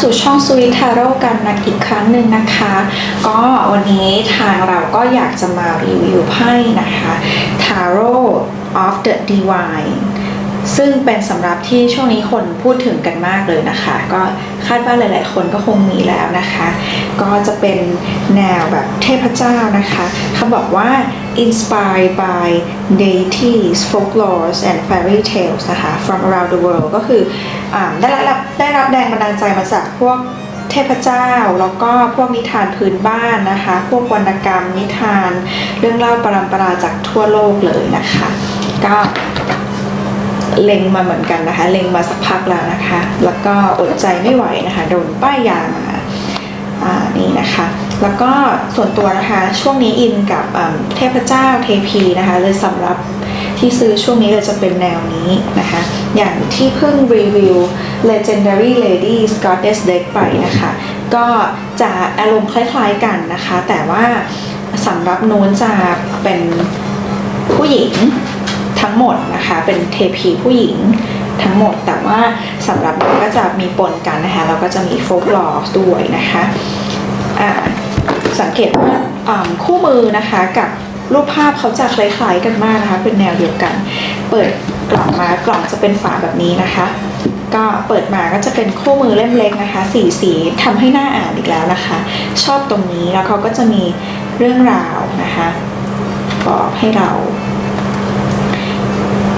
สู่ช่องสวิทาโร่กันนะอีกครั้งหนึ่งนะคะ ก็วันนี้ทางเราก็อยากจะมารีวิวไพ่นะคะ Tarot of the Divine ซึ่งเป็นสำหรับที่ช่วงนี้คนพูดถึงกันมากเลยนะคะ ก็คาดว่าหลาย ๆ คนก็คงมีแล้วนะคะ ก็จะเป็นแนวแบบเทพเจ้านะคะเขาบอกว่า inspired by deities folklores and fairy tales นะคะ from around the world ก็คืออได้รับได้รับแรงบันดาลใจมาจากพวกเทพเจ้าแล้วก็พวกนิทานพื้นบ้านนะคะ พวกวรรณกรรมนิทาน เรื่องเล่าปรำปราจากทั่วโลกเลยนะคะ ก็ เล็งมาเหมือนกันนะคะ เล็งมาสักพักแล้วนะคะ แล้วก็อดใจไม่ไหวนะคะ โดนป้ายยามาอ่านี่นะคะ แล้วก็ส่วนตัวนะคะ ช่วงนี้อินกับเทพเจ้าเทพีนะคะ เลยสำหรับที่ซื้อช่วงนี้เลยจะเป็นแนวนี้นะคะ อย่างที่เพิ่งรีวิว Legendary Lady Goddess Deck ไปนะคะ ก็จะอารมณ์คล้ายๆกันนะคะ แต่ว่าสำหรับนู้นจะเป็นผู้หญิง ทั้งหมดนะคะ เป็นเทพีผู้หญิงทั้งหมด แต่ว่าสำหรับมันก็จะมีปนกันนะคะแล้วก็จะมีโฟกลอร์ด้วยนะคะอ่าสังเกตว่าอ่าคู่มือนะคะกับรูปภาพเขาจะคล้ายๆกันมากนะคะ เป็นแนวเดียวกัน เปิดกล่องมากล่องจะเป็นฝาแบบนี้นะคะ ก็เปิดมาก็จะเป็นคู่มือเล่มเล็กนะคะสีสีทำให้หน้าอ่านอีกแล้วนะคะ ชอบตรงนี้แล้วเขาก็จะมีเรื่องราวนะคะบอกให้เรา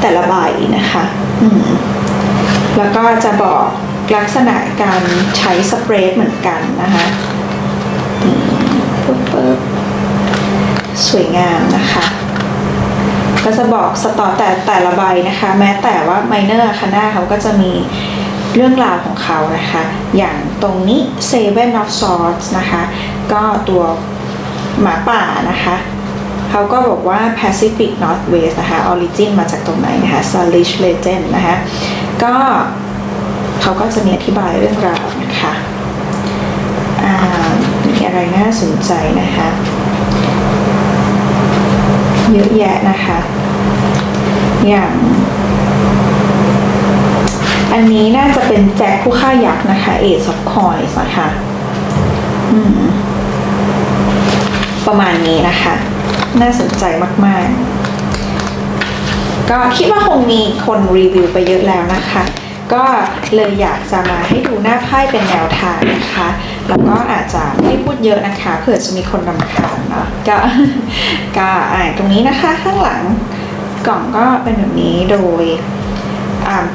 แต่ละใบนะคะแล้วก็จะบอกลักษณะการใช้สเปรย์เหมือนกันนะคะปึ๊บปึ๊บสวยงามนะคะก็จะบอกสตอแต่แต่ละใบนะคะ แม้แต่ว่าไมเนอร์คาน่าเขาก็จะมีเรื่องราวของเขานะคะ อย่างตรงนี้ Seven of Swords นะคะ ก็ตัวหมาป่านะคะ เขาก็บอกว่า Pacific Northwest นะคะ Origin มาจากตรงไหนนะคะ Salish Legend นะคะ ก็เขาก็จะมีอธิบายเรื่องราวนะคะมีอะไรน่าสนใจนะคะ เยอะแยะนะคะ อย่าง อันนี้น่าจะเป็นแจ็คผู้ฆ่ายักษ์นะคะ Ace of Coins นะคะประมาณนี้นะคะ น่าสนใจมาก ๆ ก็คิดว่าคงมีคนรีวิวไปเยอะแล้วนะคะ ก็เลยอยากจะมาให้ดูหน้าไพ่เป็นแนวทางนะคะ แล้วก็อาจจะไม่พูดเยอะนะคะ เผื่อจะมีคนรำคาญเนาะก็ก็อ่านตรงนี้นะคะข้างหลังกล่องก็เป็นแบบนี้โดย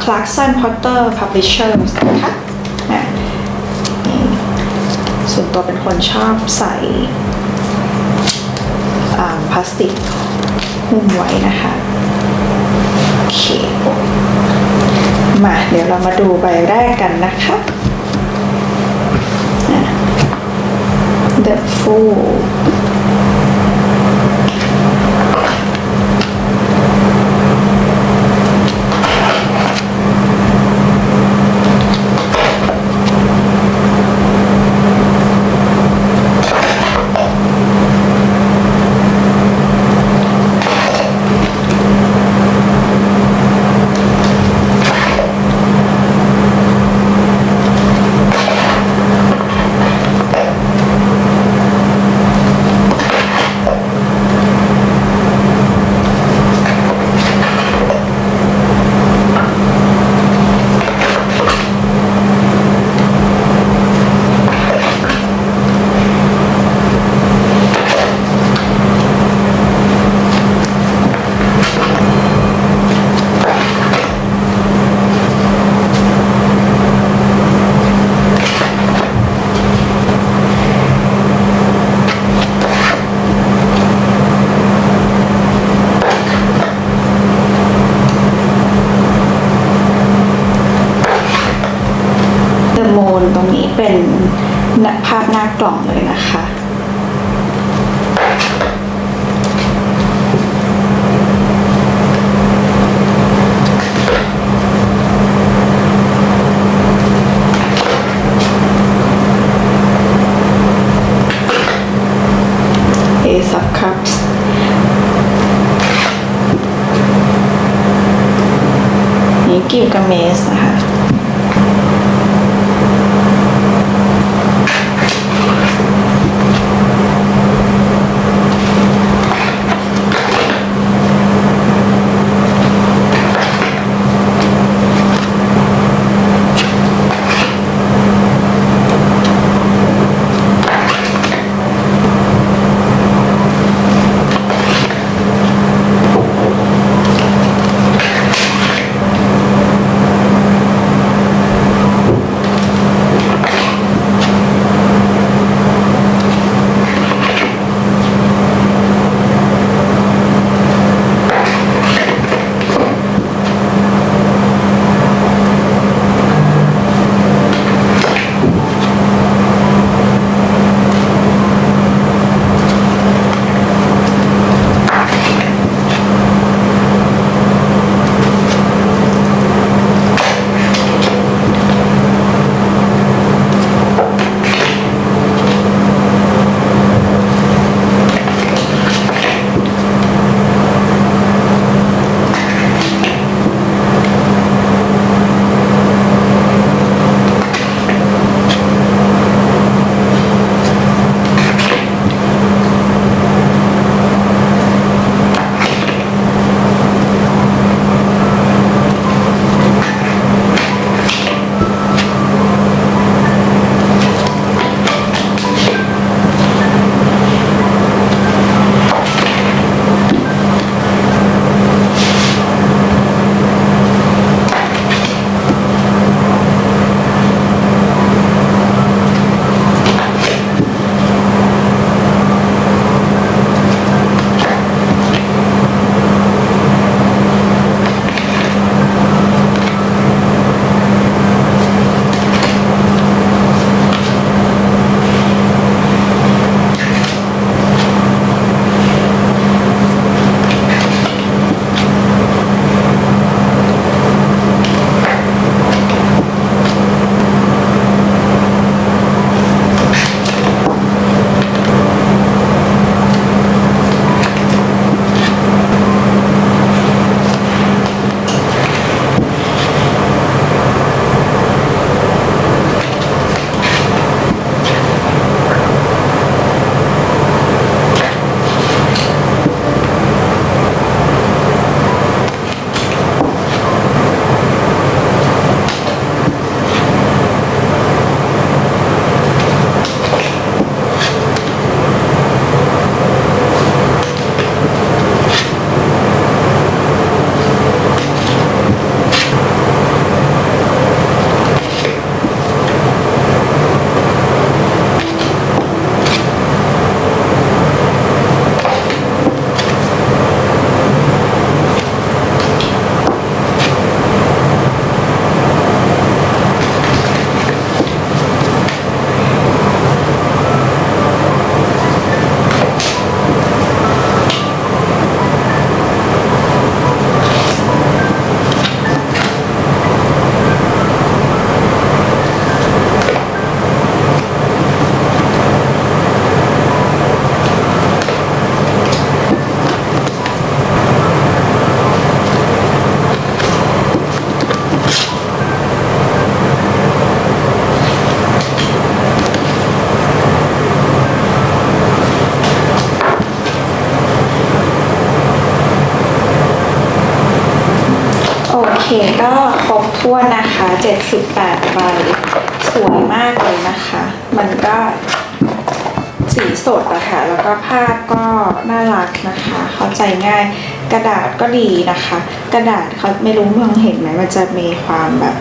Clarkson Potter Publishers นะคะนี่ส่วนตัวเป็นคนชอบใส่ พลาสติกหุ้มไว้นะคะโอเคมาเดี๋ยวเรามาดูใบแรกกันนะคะ The Fool เดอะโมนตรงนี้เป็นภาพหน้ากล่องเลยนะคะ Ace of Cups นี่ กิลกาเมสนะคะ ก็ครบถ้วนนะคะ78ใบสวยมากเลยนะคะ มันก็สีสดอะค่ะ แล้วก็ภาพก็น่ารักนะคะ เข้าใจง่าย กระดาษก็ดีนะคะ กระดาษเขาไม่รู้มองเห็นไหม มันจะมีความแบบ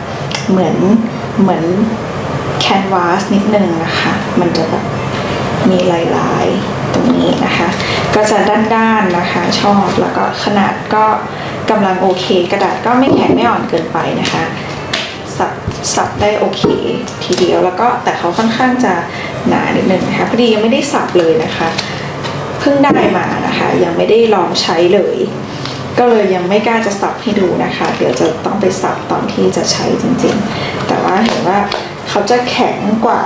เหมือนเหมือนแคนวาสนิดนึงนะคะ มันจะแบบมีลายๆตรงนี้นะคะ ก็จะด้านๆนะคะ ชอบ แล้วก็ขนาดก็ กำลังโอเค กระดาษก็ไม่แข็งไม่อ่อนเกินไปนะคะ สับสับได้โอเคทีเดียวแล้วก็แต่เขาค่อนข้างจะหนานิดนึงนะคะพอดียังไม่ได้สับเลยนะคะเพิ่งได้มานะคะ ยังไม่ได้ลองใช้เลย ก็เลยยังไม่กล้าจะสับให้ดูนะคะ เดี๋ยวจะต้องไปสับตอนที่จะใช้จริงๆ แต่ว่าเห็นว่าเขาจะแข็งกว่า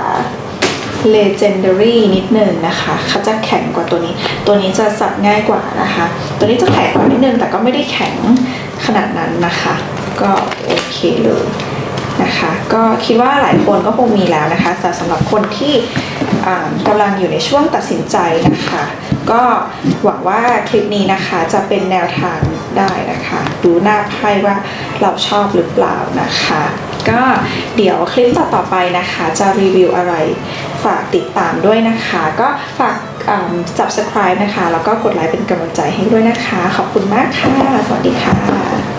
legendary นิดหนึ่งนะคะเขาจะแข็งกว่าตัวนี้ ตัวนี้จะสับง่ายกว่านะคะ ตัวนี้จะแข็งกว่านิดนึงแต่ก็ไม่ได้แข็งขนาดนั้นนะคะ ก็โอเคเลยนะคะ ก็คิดว่าหลายคนก็คงมีแล้วนะคะแต่สำหรับคนที่กำลังอยู่ในช่วงตัดสินใจนะคะ ก็หวังว่าคลิปนี้นะคะจะเป็นแนวทาง ได้นะคะ ดูหน้าไพ่ว่าเราชอบหรือเปล่านะคะ ก็เดี๋ยวคลิปต่อๆไปนะคะ จะรีวิวอะไรฝากติดตามด้วยนะคะ ก็ฝาก subscribe นะคะ แล้วก็กดไลค์เป็นกำลังใจให้ด้วยนะคะ ขอบคุณมากค่ะ สวัสดีค่ะ